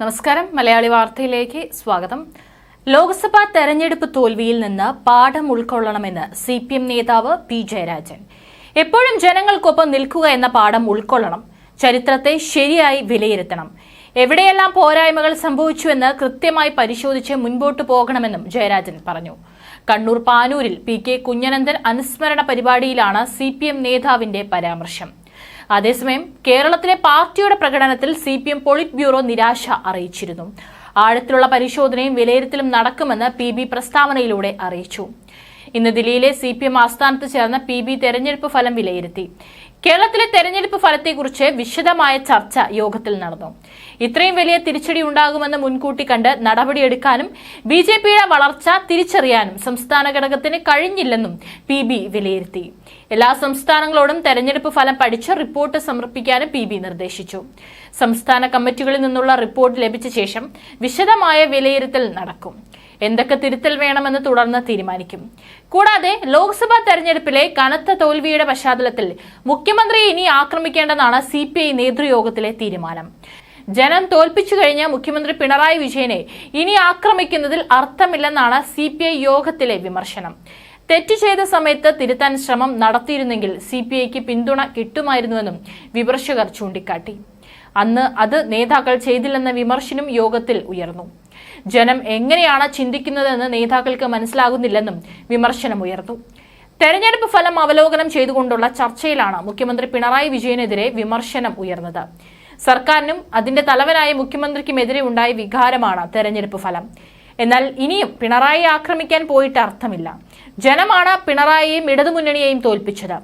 നമസ്കാരം. മലയാളി വാർത്തയിലേക്ക് സ്വാഗതം. ലോക്സഭാ തെരഞ്ഞെടുപ്പ് തോൽവിയിൽ നിന്ന് പാഠം ഉൾക്കൊള്ളണമെന്ന് സി പി എം നേതാവ് പി ജയരാജൻ. എപ്പോഴും ജനങ്ങൾക്കൊപ്പം നിൽക്കുക എന്ന പാഠം ഉൾക്കൊള്ളണം. ചരിത്രത്തെ ശരിയായി വിലയിരുത്തണം. എവിടെയെല്ലാം പോരായ്മകൾ സംഭവിച്ചുവെന്ന് കൃത്യമായി പരിശോധിച്ച് മുൻപോട്ട് പോകണമെന്നും ജയരാജൻ പറഞ്ഞു. കണ്ണൂർ പാനൂരിൽ പി കെ കുഞ്ഞനന്ദൻ അനുസ്മരണ പരിപാടിയിലാണ് സി പി എം നേതാവിന്റെ പരാമർശം. അതേസമയം കേരളത്തിലെ പാർട്ടിയുടെ പ്രകടനത്തിൽ C P M polit bureau നിരാശ അറിയിച്ചിരുന്നു. ആഴത്തിലുള്ള പരിശോധനയും വിലയിരുത്തലും നടക്കുമെന്ന് പി ബി പ്രസ്താവനയിലൂടെ അറിയിച്ചു. ഇന്ന് ദില്ലിയിലെ സി പി എം ആസ്ഥാനത്ത് ചേർന്ന പി ബി തെരഞ്ഞെടുപ്പ് ഫലം വിലയിരുത്തി. കേരളത്തിലെ തെരഞ്ഞെടുപ്പ് ഫലത്തെക്കുറിച്ച് വിശദമായ ചർച്ച യോഗത്തിൽ നടന്നു. ഇത്രയും വലിയ തിരിച്ചടി ഉണ്ടാകുമെന്ന് മുൻകൂട്ടി കണ്ട് നടപടിയെടുക്കാനും ബി ജെ പിയുടെ വളർച്ച തിരിച്ചറിയാനും സംസ്ഥാന ഘടകത്തിന് കഴിഞ്ഞില്ലെന്നും പി ബി വിലയിരുത്തി. എല്ലാ സംസ്ഥാനങ്ങളോടും തെരഞ്ഞെടുപ്പ് ഫലം പഠിച്ച് റിപ്പോർട്ട് സമർപ്പിക്കാനും പി ബി നിർദ്ദേശിച്ചു. സംസ്ഥാന കമ്മിറ്റികളിൽ നിന്നുള്ള റിപ്പോർട്ട് ലഭിച്ച ശേഷം വിശദമായ വിലയിരുത്തൽ നടക്കും. എന്തൊക്കെ തിരുത്തൽ വേണമെന്ന് തുടർന്ന് തീരുമാനിക്കും. കൂടാതെ ലോക്സഭാ തെരഞ്ഞെടുപ്പിലെ കനത്ത തോൽവിയുടെ പശ്ചാത്തലത്തിൽ മുഖ്യമന്ത്രിയെ ഇനി ആക്രമിക്കേണ്ടെന്നാണ് സി നേതൃയോഗത്തിലെ തീരുമാനം. ജനം തോൽപ്പിച്ചു കഴിഞ്ഞ മുഖ്യമന്ത്രി പിണറായി വിജയനെ ഇനി ആക്രമിക്കുന്നതിൽ അർത്ഥമില്ലെന്നാണ് സി പി ഐ യോഗത്തിലെ വിമർശനം. തെറ്റ് ചെയ്ത സമയത്ത് തിരുത്താൻ ശ്രമം നടത്തിയിരുന്നെങ്കിൽ സി പി ഐക്ക് പിന്തുണ കിട്ടുമായിരുന്നുവെന്നും വിമർശകർ ചൂണ്ടിക്കാട്ടി. അന്ന് അത് നേതാക്കൾ ചെയ്തില്ലെന്ന വിമർശനം യോഗത്തിൽ ഉയർന്നു. ജനം എങ്ങനെയാണ് ചിന്തിക്കുന്നതെന്ന് നേതാക്കൾക്ക് മനസ്സിലാകുന്നില്ലെന്നും വിമർശനം ഉയർന്നു. തെരഞ്ഞെടുപ്പ് ഫലം അവലോകനം ചെയ്തുകൊണ്ടുള്ള ചർച്ചയിലാണ് മുഖ്യമന്ത്രി പിണറായി വിജയനെതിരെ വിമർശനം ഉയർന്നത്. സർക്കാരിനും അതിന്റെ തലവനായ മുഖ്യമന്ത്രിക്കുമെതിരെ ഉണ്ടായ വികാരമാണ് തെരഞ്ഞെടുപ്പ് ഫലം. എന്നാൽ ഇനിയും പിണറായി ആക്രമിക്കാൻ പോയിട്ട് അർത്ഥമില്ല. ജനമാണ് പിണറായിയെയും ഇടതുമുന്നണിയെയും തോൽപ്പിച്ചത്.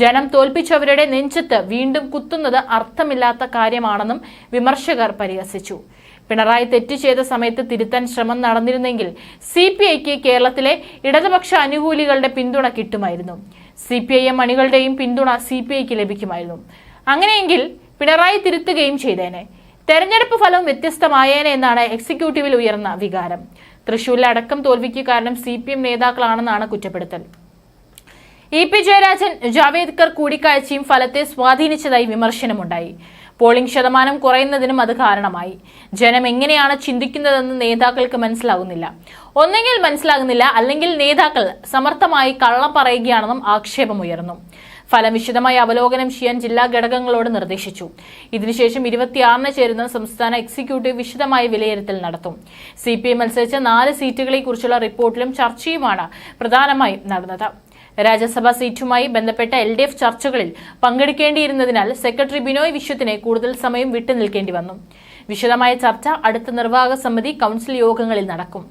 ജനം തോൽപ്പിച്ചവരുടെ നെഞ്ചത്ത് വീണ്ടും കുത്തുന്നത് അർത്ഥമില്ലാത്ത കാര്യമാണെന്നും വിമർശകർ പരിഹസിച്ചു. പിണറായി തെറ്റ് ചെയ്ത സമയത്ത് തിരുത്താൻ ശ്രമം നടന്നിരുന്നെങ്കിൽ സി പി ഐക്ക് കേരളത്തിലെ ഇടതുപക്ഷ അനുകൂലികളുടെ പിന്തുണ കിട്ടുമായിരുന്നു. സി പി ഐ എം അണികളുടെയും പിന്തുണ സി പി ഐക്ക് ലഭിക്കുമായിരുന്നു. അങ്ങനെയെങ്കിൽ പിണറായി തിരുത്തുകയും ചെയ്തേനെ. തെരഞ്ഞെടുപ്പ് ഫലം വ്യത്യസ്തമായേനെ എന്നാണ് എക്സിക്യൂട്ടീവിൽ ഉയർന്ന വികാരം. തൃശൂരിലെ അടക്കം തോൽവിക്ക് കാരണം സി പി എം നേതാക്കളാണെന്നാണ് കുറ്റപ്പെടുത്തൽ. ഇ പി ജയരാജൻ ജാവേദ്കർ കൂടിക്കാഴ്ചയും ഫലത്തെ സ്വാധീനിച്ചതായി വിമർശനമുണ്ടായി. പോളിംഗ് ശതമാനം കുറയുന്നതിനും അത് കാരണമായി. ജനം എങ്ങനെയാണ് ചിന്തിക്കുന്നതെന്ന് നേതാക്കൾക്ക് മനസ്സിലാകുന്നില്ല ഒന്നെങ്കിൽ മനസ്സിലാകുന്നില്ല അല്ലെങ്കിൽ നേതാക്കൾ സമർത്ഥമായി കള്ളം പറയുകയാണെന്നും ആക്ഷേപമുയർന്നു. ഫലം വിശദമായി അവലോകനം ചെയ്യാൻ ജില്ലാ ഘടകങ്ങളോട് നിർദ്ദേശിച്ചു. ഇതിനുശേഷം ഇരുപത്തിയാറിന് ചേരുന്ന സംസ്ഥാന എക്സിക്യൂട്ടീവ് വിശദമായ വിലയിരുത്തൽ നടത്തും. സി പി എം മത്സരിച്ച നാല് സീറ്റുകളെക്കുറിച്ചുള്ള റിപ്പോർട്ടിലും ചർച്ചയുമാണ് പ്രധാനമായും നടന്നത്. രാജ്യസഭാ സീറ്റുമായി ബന്ധപ്പെട്ട എൽ ഡി എഫ് ചർച്ചകളിൽ പങ്കെടുക്കേണ്ടിയിരുന്നതിനാൽ സെക്രട്ടറി ബിനോയ് വിശ്വത്തിനെ കൂടുതൽ സമയം വിട്ടുനിൽക്കേണ്ടി വന്നു. വിശദമായ ചർച്ച അടുത്ത നിർവാഹക സമിതി കൗൺസിൽ യോഗങ്ങളിൽ നടക്കും.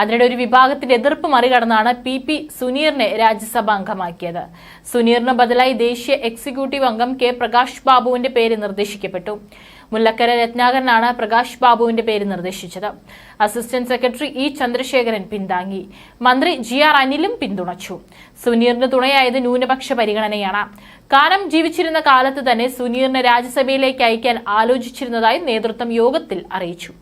അതിനിടെ ഒരു വിഭാഗത്തിന്റെ എതിർപ്പ് മറികടന്നാണ് പി പി സുനീറിനെ രാജ്യസഭ അംഗമാക്കിയത്. സുനീറിന് ബദലായി ദേശീയ എക്സിക്യൂട്ടീവ് അംഗം കെ പ്രകാശ് ബാബുവിന്റെ പേര് നിർദ്ദേശിക്കപ്പെട്ടു. മുല്ലക്കര രത്നാകരനാണ് പ്രകാശ് ബാബുവിന്റെ പേര് നിർദ്ദേശിച്ചത്. അസിസ്റ്റന്റ് സെക്രട്ടറി ഇ ചന്ദ്രശേഖരൻ പിന്താങ്ങി. മന്ത്രി ജി ആർ അനിലും പിന്തുണച്ചു. സുനീറിന് തുണയായത് ന്യൂനപക്ഷ പരിഗണനയാണ്. കാനം ജീവിച്ചിരുന്ന കാലത്ത് തന്നെ സുനീറിനെ രാജ്യസഭയിലേക്ക് അയക്കാൻ ആലോചിച്ചിരുന്നതായി നേതൃത്വം യോഗത്തിൽ അറിയിച്ചു.